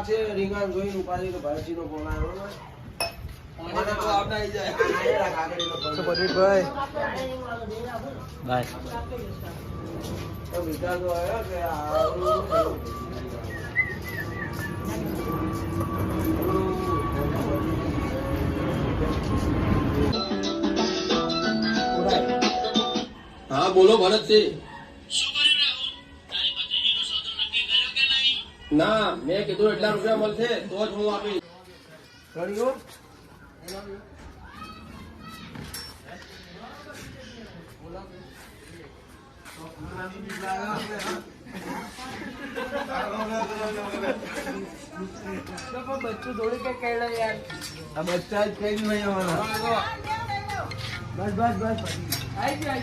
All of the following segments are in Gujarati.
લાગશે રીંગણ જોઈને રૂપાલી આવ્યો ને. આ ફોન. આવ્યો હા બોલો ભરતજી. ના મેં કીધું એટલા રૂપિયા મળશે તો જ હું આપીશ કર્યો? બચ્ચું થોડી કઈ કહેલો યાર આ બચ્ચા જ કઈ નહીં અમારા. બસ બસ બસ આવી ગયો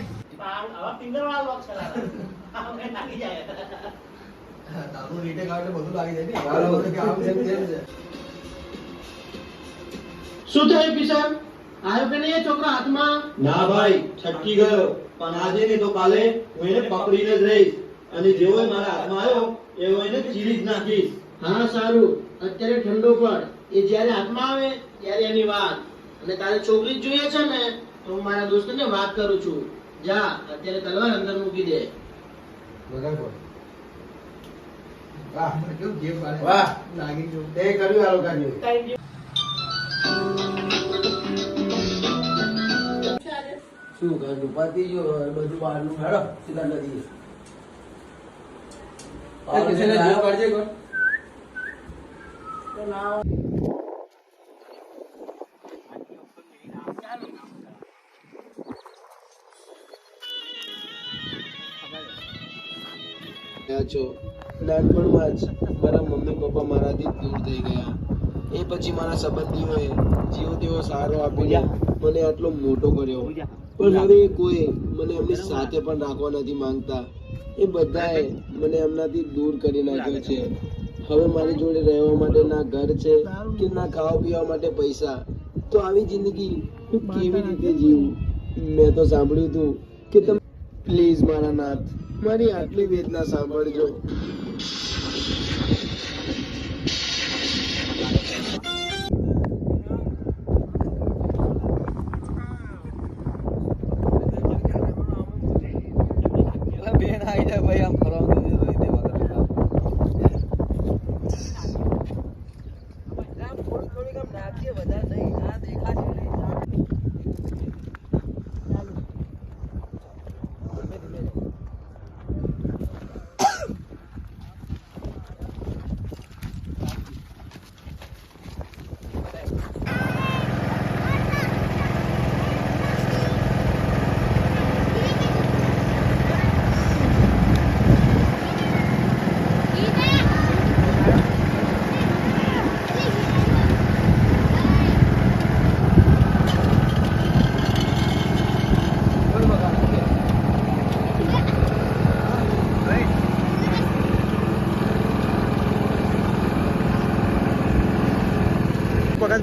આઈ તારું રીટેક આવે એટલે બધું લાગી જાય ને. કે આમ તેમ તેમ છે. શું થયું કિશન? આવ્યો કે નહીં છોકરા હાથમાં? ના ભાઈ છટકી ગયો. પણ આજે નહીં તો કાલે હું એને પકડીને જ રહીશ. અને જેવો મારા હાથમાં આવ્યો એવો એને ચીરી જ નાખીશ. હા સારું. અત્યારે ઠંડો પડ. એ જ્યારે હાથમાં આવે ત્યારે એની વાત. અને તારે છોકરી જ જોઈએ છે ને તો હું મારા દોસ્તને વાત કરું છું. જા અત્યારે તલવાર અંદર મૂકી દે. બોલ. વાહ કેવું ગેમ પાડે વાહ. લાગી જો તે કર્યું આ લોકોએ. શું પતી ગયું હવે બધું બહારનું હેડો સીધા કિશને કોણ છો. નાનપણમાં જ મારા મમ્મી પપ્પા મારાથી દૂર થઈ ગયા. એ પછી મારા સંબંધીઓએ જેવો તેવો સારો આપીને મને આટલો મોટો કર્યો. પણ હવે કોઈ મને એમની સાથે પણ રાખવા નથી માંગતા. એ બધાએ મને એમનાથી દૂર કરી નાખ્યો છે. હવે મારી જોડે રહેવા માટે ના ઘર છે કે ના ખાવા પીવા માટે પૈસા તો આવી જિંદગી હું કેવી રીતે જીવું? મેં તો સાંભળ્યું હતું કે તમે પ્લીઝ મારા નાથ. મારી આટલી વેદના સાંભળજો. બેન આવી જાય ભાઈ આમ ફરવા દીધું તો તે વગર થોડી થોડી કામ નાચીએ વધારે નહીં આ દેખાશે નહીં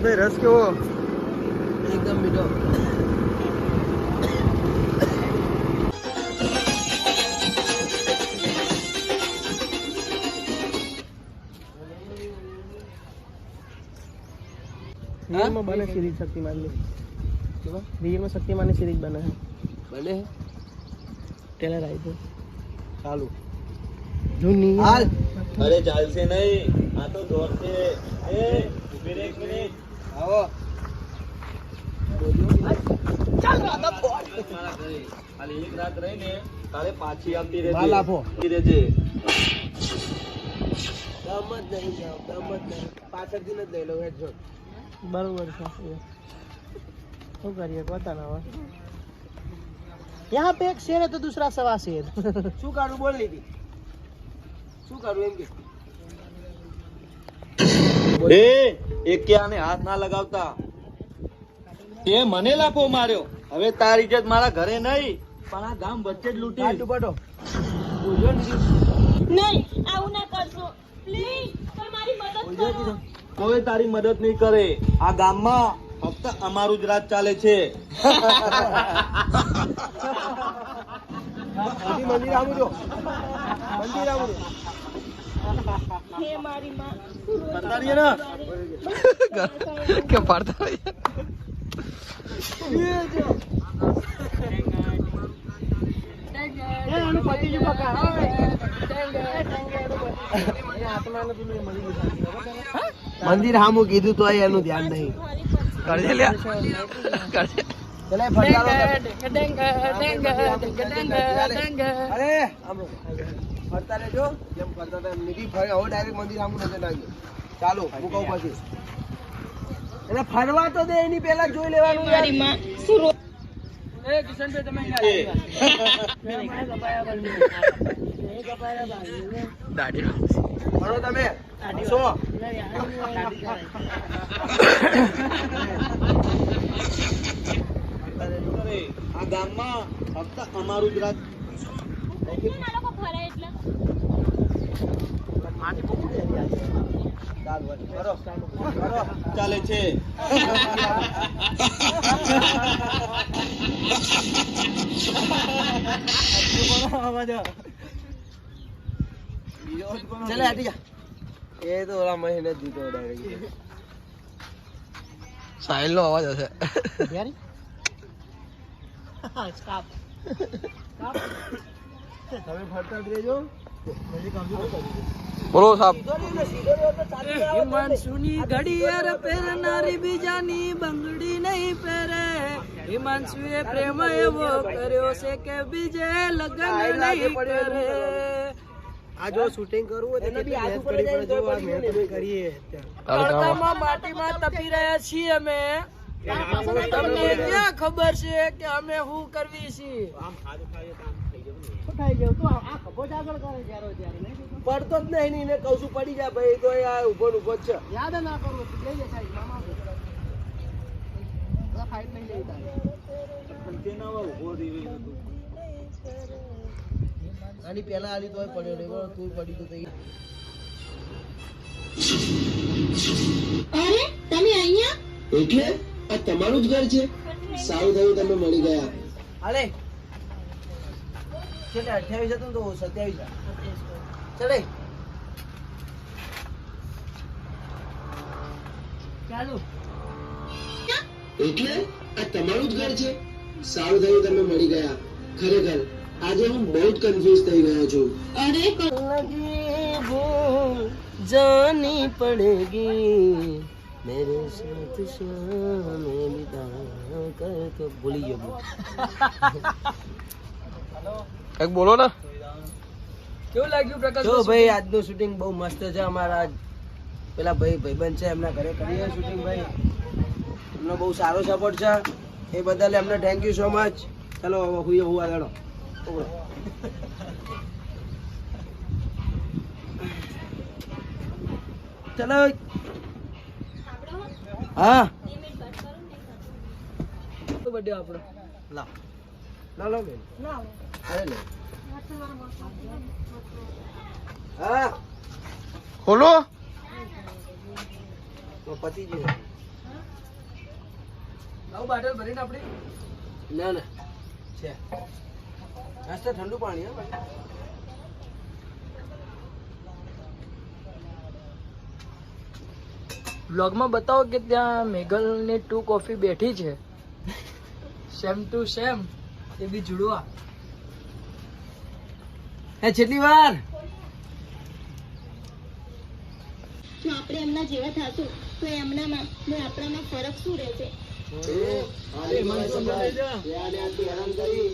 પગતભાઈ રસ કેવો એકદમ મીઠો રિયલમાં બને સિરીઝ શક્તિમાનની કેવા રિયલમાં શક્તિમાનની સિરીઝ બને છે બને ટેલર આવી છે ચાલુ જૂની હાલ અરે ચાલશે નહીં આ તો દોડશે એ ઊભી રહે એક મિનિટ આવો મારા ઘરે ખાલી એક રાત રહીને તારે પાછી આવતી રહેજે. માલ આપો. રહેજે. દમ જ નહીં જાવ દમ જ નહીં. પાછળથી જ લઈ લો હેડ બરોબર છે શું કરીએ પોતાના હવે. યહાં પે એક શેર હે તો દૂસરા સવા શેર. શું કાઢું બોલ લીધી શું કાઢું એમ કે? એ એક્યાને હાથ ના લગાવતા? એ મને લાફો માર્યો. હવે તારી ઇજ્જત મારા ઘરે નહીં. પણ આ ગામ વચ્ચે જ લૂંટી પટો નહીં આવું ના કરશો પ્લીઝ તમારી મદદ કરો કોઈ તારી મદદ નહીં કરે આ ગામમાં ફક્ત અમારું જ રાજ ચાલે છે મંદિર આવું જો મંદિર આવું જો હે મારી માં ફરતા રહીએ ને કે પડતા આનું પતિ બકા. પેલું મંદિર હામું કીધું તો એનું ધ્યાન નહીં. કરજે લ્યા. કરજે. અરે આમ ફરતા રહેજો. જેમ ફરતા હતા નીકળી ફરે. હવે ડાયરેક્ટ મંદિર સામું નજર નાખજો. ચાલો હું કહું પછી. એટલે ફરવા તો દે એની પહેલા જોઈ લેવાનું યાર. મારી માં શું? રો- ફરો તમે આ ગામમાં ફક્ત અમારું જ રાજ ફરે એટલે? ચાલ છે. ચલે હટી જા. એ તો ઓલા મહિને જ જીતો ડાયરેક્ટ સાહિલ નો અવાજ હશે. તમે ફરતા જ રહેજો. બોલો સાહેબ. હિમાંશુની ઘડિયાળ પહેરનારી બીજાની બંગડી નહીં પહેરે. હિમાંશુએ પ્રેમ એવો કર્યો છે કે બીજે લગ્ન નહીં કરે. આ જો શૂટિંગ કરવું હોય તો કરીએ તડકામાં માટીમાં તપી રહ્યા છીએ અમે. તમને ક્યાં ખબર છે કે અમે શું કરવી છીએ? પડતો જ નહીં એને કઉ છું પડી જા ભાઈ તો આ ઊભો ઊભો છે. યાદ ના કરવું લઈ જાય સાહેબ મામા ફાઇટ નહીં લેતા આની પહેલા આલી તોય પડ્યો નહીં તું પડી તો અરે તમે અહીંયા? એટલે આ તમારું જ ઘર છે? સારું થયું તમે મળી ગયા. અરે છેલ્લે અઠ્યાવીસ હતું ને તો સત્યાવીસ ચલે ચાલુ એટલે આ તમારું જ ઘર છે સારું થયું તમે મળી ગયા ખરેખર આજે હું બહુ જ કન્ફ્યુઝ થઈ ગયો છું અરે लगी भूल जानी पड़ेगी मेरे साथ शाम बिता कर तो भूली गयो કંઈક બોલો ને. કેવું લાગ્યું પ્રકાશ જો ભાઈ આજનું શૂટિંગ બહુ મસ્ત છે અમારા આજ. પેલા ભાઈ ભાઈબંધ છે એમના ઘરે કરીએ શૂટિંગ ભાઈ. એમનો બહુ સારો સપોર્ટ છે. એ બદલ એમને થેન્ક યુ સો મચ ચલો હવે હુઈએ હું આગળ ચલો. હા. બર્થડે આપણો લા. લો બેન. અરે લે. હા. ખોલો. પતી જી આવું બાટલ ભરીને આપણે. ના ના. છે. નાસ્તા ઠંડુ પાણી હા. બ્લોગમાં બતાવો કે ત્યાં મેઘલ ને ટુ કોફી બેઠી છે. Same to same A B જુડવા હે છેલ્લી વાર? જો આપણે એમના જેવા થાશું તો એમનામાં ને આપણામાં ફરક શું રહેશે? એ, મન લે, જા. યાર, તું હેરાન કરી.